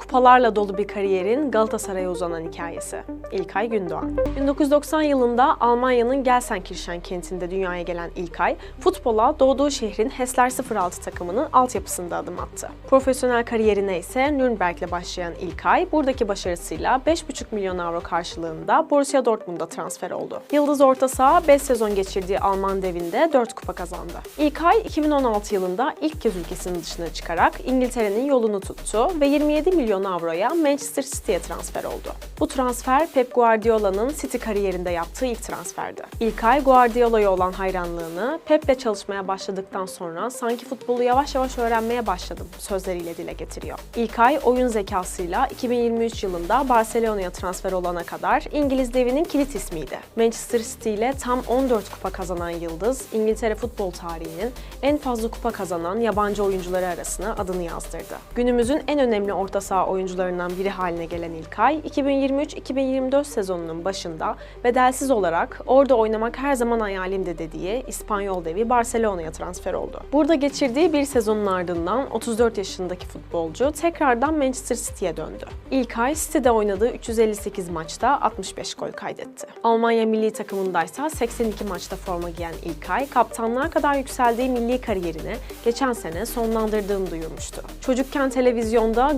Kupalarla dolu bir kariyerin Galatasaray'a uzanan hikayesi. İlkay Gündoğan. 1990 yılında Almanya'nın Gelsenkirchen kentinde dünyaya gelen İlkay, futbola doğduğu şehrin Hessler 06 takımının altyapısında adım attı. Profesyonel kariyerine ise Nürnberg'le başlayan İlkay, buradaki başarısıyla 5,5 milyon avro karşılığında Borussia Dortmund'a transfer oldu. Yıldız orta saha 5 sezon geçirdiği Alman devinde 4 kupa kazandı. İlkay 2016 yılında ilk kez ülkesinin dışına çıkarak İngiltere'nin yolunu tuttu ve 27 milyon avroya Manchester City'ye transfer oldu. Bu transfer Pep Guardiola'nın City kariyerinde yaptığı ilk transferdi. İlkay Guardiola'ya olan hayranlığını Pep'le çalışmaya başladıktan sonra sanki futbolu yavaş yavaş öğrenmeye başladım sözleriyle dile getiriyor. İlkay oyun zekasıyla 2023 yılında Barcelona'ya transfer olana kadar İngiliz devinin kilit ismiydi. Manchester City ile tam 14 kupa kazanan Yıldız, İngiltere futbol tarihinin en fazla kupa kazanan yabancı oyuncuları arasına adını yazdırdı. Günümüzün en önemli orta saha oyuncularından biri haline gelen İlkay, 2023-2024 sezonunun başında bedelsiz olarak orada oynamak her zaman hayalimdi dediği İspanyol devi Barcelona'ya transfer oldu. Burada geçirdiği bir sezonun ardından 34 yaşındaki futbolcu tekrardan Manchester City'ye döndü. İlkay City'de oynadığı 358 maçta 65 gol kaydetti. Almanya milli takımındaysa 82 maçta forma giyen İlkay, kaptanlığa kadar yükseldiği milli kariyerini geçen sene sonlandırdığını duyurmuştu. Çocukken televizyonda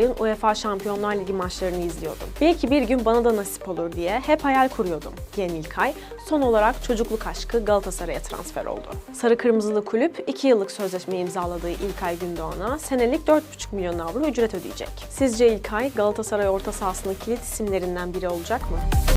Galatasaray'ın UEFA Şampiyonlar Ligi maçlarını izliyordum. Belki bir gün bana da nasip olur diye hep hayal kuruyordum diyen İlkay, son olarak çocukluk aşkı Galatasaray'a transfer oldu. Sarı Kırmızılı kulüp 2 yıllık sözleşme imzaladığı İlkay Gündoğan'a senelik 4,5 milyon avro ücret ödeyecek. Sizce İlkay Galatasaray orta sahasının kilit isimlerinden biri olacak mı?